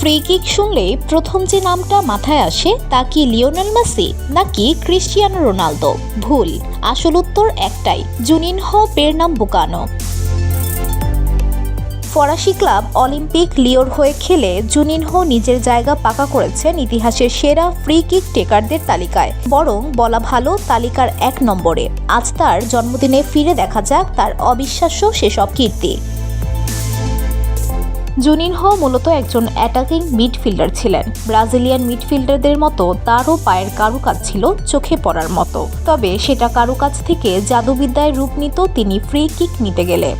Free kick শুনলেই প্রথম যে নামটা মাথায় আসে তা কি লিওনেল মেসি নাকি ক্রিস্টিয়ানো রোনালদো? ভুল। আসল উত্তর একটাই, জুনিনহো পেরনাম বুকানো ফরাসি ক্লাব অলিম্পিক লিওর হয়ে খেলে জুনিনহো নিজের জায়গা পাকা করেছেন ইতিহাসের সেরা ফ্রি কিক টেকারদের তালিকায়, বরং বলা ভালো তালিকার এক নম্বরে। আজ তার জন্মদিনে ফিরে দেখা যাক তার অবিশ্বাস্য সেসব কীর্তি। জুনিনহো মূলত একজন অ্যাটাকিং মিডফিল্ডার ছিলেন। ব্রাজিলিয়ান মিডফিল্ডারদের মতো তারও পায়ের কারুকাজ ছিল চোখে পড়ার মতো। তবে সেটা কারুকাজ থেকে জাদুবিদ্যায় রূপ নিত তিনি ফ্রি কিক নিতে গেলে।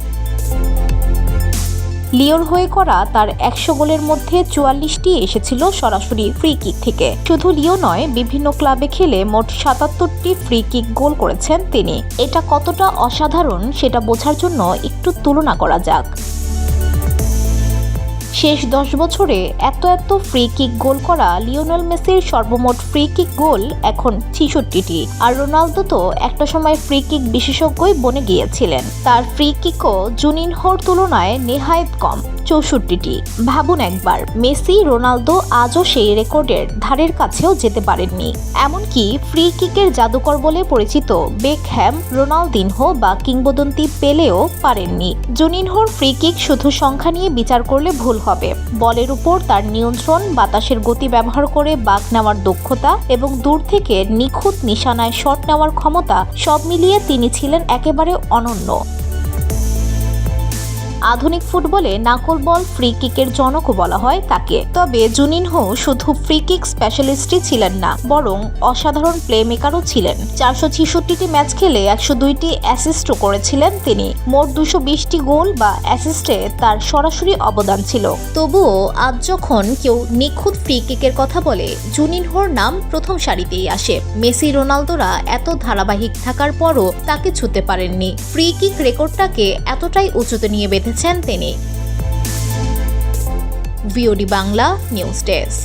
লিওর হয়ে করা তার একশো গোলের মধ্যে চুয়াল্লিশটি এসেছিল সরাসরি ফ্রি কিক থেকে। শুধু লিও নয়, বিভিন্ন ক্লাবে খেলে মোট সাতাত্তরটি ফ্রি কিক গোল করেছেন তিনি। এটা কতটা অসাধারণ সেটা বোঝার জন্য একটু তুলনা করা যাক। শেষ দশ বছরে এত এত ফ্রি কিক গোল করা লিওনেল মেসির সর্বমোট ফ্রি কিক গোল এখন ছিষট্টিটি। আর রোনালদো তো একটা সময় ফ্রি কিক বিশেষজ্ঞই বনে গিয়েছিলেন। তার ফ্রি কিকও জুনিনহোর তুলনায় নেহায়েত কম, চৌষট্টিটি। ভাবুন একবার, মেসি, রোনালদো আজও সেই রেকর্ডের ধারের কাছেও যেতে পারেননি। এমনকি ফ্রি কিকের জাদুকর বলে পরিচিত বেকহ্যাম, রোনালদিনহো বা কিংবদন্তি পেলেও পারেননি। জুনিনহোর ফ্রি কিক শুধু সংখ্যা নিয়ে বিচার করলে ভুল হবে। বলের উপর তার নিয়ন্ত্রণ, বাতাসের গতি ব্যবহার করে বাঘ নেওয়ার দক্ষতা এবং দূর থেকে নিখুঁত নিশানায় শট নেওয়ার ক্ষমতা সব মিলিয়ে তিনি ছিলেন একেবারে অনন্য। আধুনিক ফুটবলে নাকল বল ফ্রি কিকের জনকও বলা হয় তাকে। তবে জুনিনহো শুধু ফ্রি কিক স্পেশালিস্টই ছিলেন না, বরং অসাধারণ প্লে মেকারও ছিলেন। চারশো ছিষট্টিটি ম্যাচ খেলে একশো দুইটি অ্যাসিস্টও করেছিলেন তিনি। মোট দুশো বিশটি গোল বা অ্যাসিস্টে তার সরাসরি অবদান ছিল। তবুও আজ যখন কেউ নিখুঁত ফ্রি কিকের কথা বলে জুনিনহোর নাম প্রথম সারিতেই আসে। মেসি, রোনালদোরা এত ধারাবাহিক থাকার পরও তাকে ছুতে পারেননি। ফ্রি কিক রেকর্ডটাকে এতটাই উঁচুতে নিয়ে বেঁধেছেন তিনি। VOD Bangla news desk.